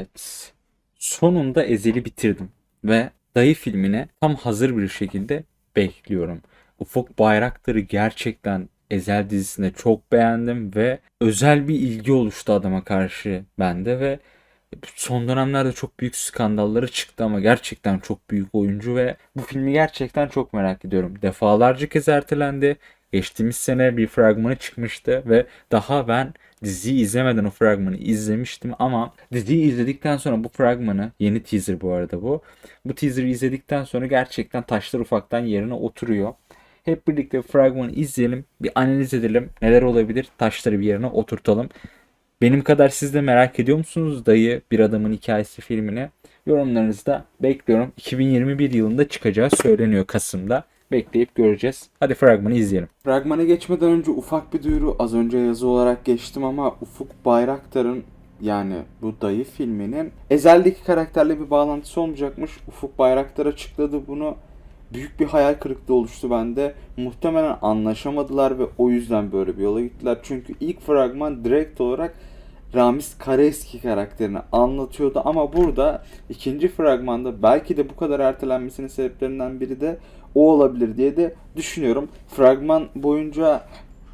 Evet. Sonunda Ezel'i bitirdim ve Dayı filmine tam hazır bir şekilde bekliyorum. Ufuk Bayraktar'ı gerçekten Ezel dizisinde çok beğendim ve özel bir ilgi oluştu adama karşı bende ve son dönemlerde çok büyük skandalları çıktı ama gerçekten çok büyük oyuncu ve bu filmi gerçekten çok merak ediyorum. Defalarca kez ertelendi. Geçtiğimiz sene bir fragmanı çıkmıştı ve daha ben diziyi izlemeden o fragmanı izlemiştim ama diziyi izledikten sonra bu fragmanı yeni teaser bu arada bu. Bu teaser'ı izledikten sonra gerçekten taşlar ufaktan yerine oturuyor. Hep birlikte fragmanı izleyelim, bir analiz edelim. Neler olabilir? Taşları bir yerine oturtalım. Benim kadar siz de merak ediyor musunuz dayı bir adamın hikayesi filmini? Yorumlarınızı da bekliyorum. 2021 yılında çıkacağı söyleniyor Kasım'da. Bekleyip göreceğiz. Hadi fragmanı izleyelim. Fragmana geçmeden önce ufak bir duyuru az önce yazı olarak geçtim ama Ufuk Bayraktar'ın yani bu dayı filminin Ezel'deki karakterle bir bağlantısı olmayacakmış. Ufuk Bayraktar açıkladı bunu. Büyük bir hayal kırıklığı oluştu bende. Muhtemelen anlaşamadılar ve o yüzden böyle bir yola gittiler. Çünkü ilk fragman direkt olarak Ramiz Kareski karakterini anlatıyordu ama burada ikinci fragmanda belki de bu kadar ertelenmesinin sebeplerinden biri de o olabilir diye de düşünüyorum. Fragman boyunca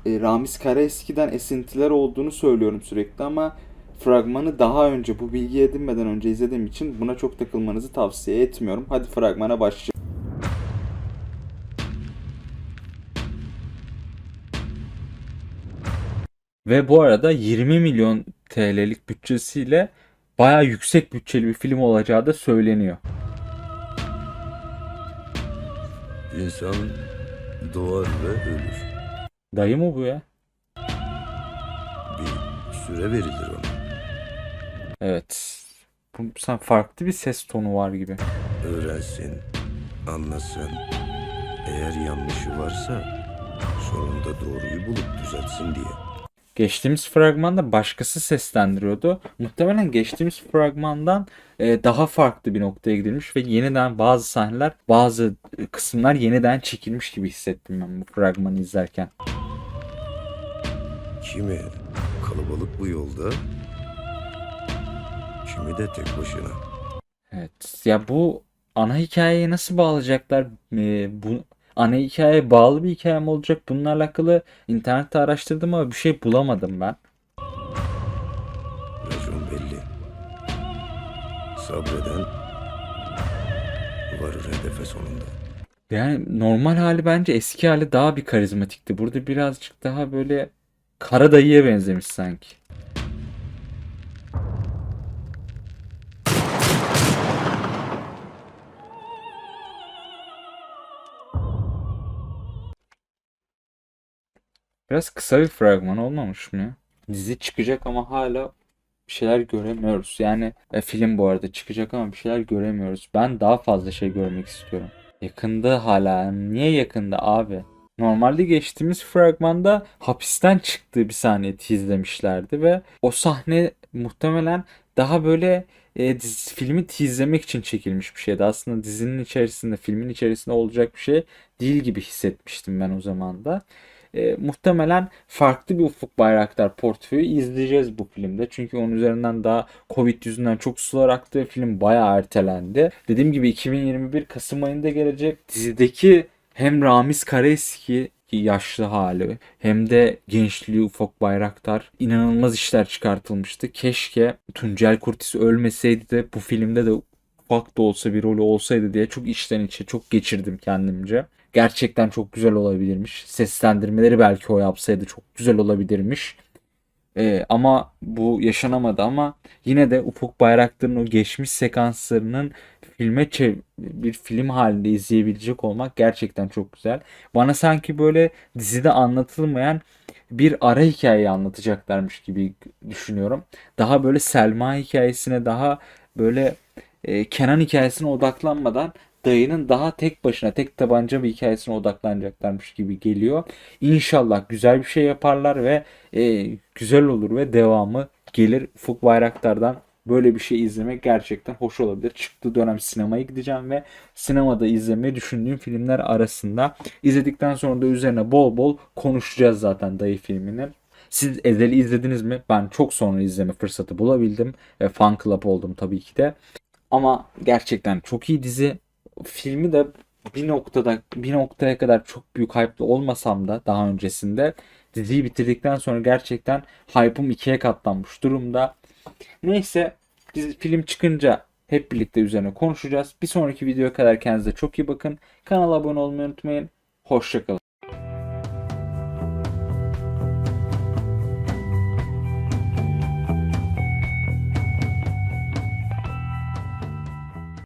e, Ramiz Kareski'den esintiler olduğunu söylüyorum sürekli ama fragmanı daha önce bu bilgi edinmeden önce izlediğim için buna çok takılmanızı tavsiye etmiyorum. Hadi fragmana başlayalım. Ve bu arada 20 milyon TL'lik bütçesiyle bayağı yüksek bütçeli bir film olacağı da söyleniyor. İnsan doğar ve ölür. Dayı mı bu ya? Bir süre verilir ona. Evet. Bu, sen farklı bir ses tonu var gibi. Öğrensin, anlasın. Eğer yanlışı varsa sonunda doğruyu bulup düzeltsin diye. Geçtiğimiz fragmanda başkası seslendiriyordu. Muhtemelen geçtiğimiz fragmandan e, daha farklı bir noktaya gidilmiş ve yeniden bazı sahneler, bazı e, kısımlar yeniden çekilmiş gibi hissettim ben bu fragmanı izlerken. Kimi kalabalık bu yolda, kimi de tek başına. Evet. Ya bu ana hikayeye nasıl bağlayacaklar? E, bu ana hikayeye bağlı bir hikaye mi olacak? Bununla alakalı internette araştırdım ama bir şey bulamadım ben. Racon belli. Sabreden varır hedefe sonunda. Yani normal hali bence eski hali daha bir karizmatikti. Burada birazcık daha böyle kara dayıya benzemiş sanki. Biraz kısa bir fragman olmamış mı? Dizi çıkacak ama hala bir şeyler göremiyoruz. Yani e, film bu arada çıkacak ama bir şeyler göremiyoruz. Ben daha fazla şey görmek istiyorum. Yakında hala. Niye yakında abi? Normalde geçtiğimiz fragmanda hapisten çıktığı bir sahne teaslemişlerdi ve o sahne muhtemelen daha böyle e, dizi, filmi teaslemek için çekilmiş bir şeydi. Aslında dizinin içerisinde, filmin içerisinde olacak bir şey değil gibi hissetmiştim ben o zaman da. E, muhtemelen farklı bir Ufuk Bayraktar portföyü izleyeceğiz bu filmde. Çünkü onun üzerinden daha Covid yüzünden çok sular aktı. Film bayağı ertelendi. Dediğim gibi 2021 Kasım ayında gelecek. Dizideki hem Ramiz Kareski ki yaşlı hali hem de gençliği Ufuk Bayraktar inanılmaz işler çıkartılmıştı. Keşke Tuncel Kurtiz ölmeseydi de bu filmde de ufak da olsa bir rolü olsaydı diye çok içten içe çok geçirdim kendimce. Gerçekten çok güzel olabilirmiş. Seslendirmeleri belki o yapsaydı çok güzel olabilirmiş. Ee, ama bu yaşanamadı ama yine de Ufuk Bayraktar'ın o geçmiş sekanslarının filme çev- bir film halinde izleyebilecek olmak gerçekten çok güzel. Bana sanki böyle dizide anlatılmayan bir ara hikayeyi anlatacaklarmış gibi düşünüyorum. Daha böyle Selma hikayesine daha böyle e, Kenan hikayesine odaklanmadan dayının daha tek başına tek tabanca bir hikayesine odaklanacaklarmış gibi geliyor. İnşallah güzel bir şey yaparlar ve e, güzel olur ve devamı gelir. Ufuk Bayraktar'dan böyle bir şey izlemek gerçekten hoş olabilir. Çıktığı dönem sinemaya gideceğim ve sinemada izlemeyi düşündüğüm filmler arasında. İzledikten sonra da üzerine bol bol konuşacağız zaten dayı filminin. Siz Ezel'i izlediniz mi? Ben çok sonra izleme fırsatı bulabildim. Ve fan club oldum tabii ki de. Ama gerçekten çok iyi dizi. Filmi de bir noktada bir noktaya kadar çok büyük hype'lı olmasam da daha öncesinde diziyi bitirdikten sonra gerçekten hype'ım ikiye katlanmış durumda. Neyse dizi, film çıkınca hep birlikte üzerine konuşacağız. Bir sonraki videoya kadar kendinize çok iyi bakın. Kanala abone olmayı unutmayın. Hoşçakalın.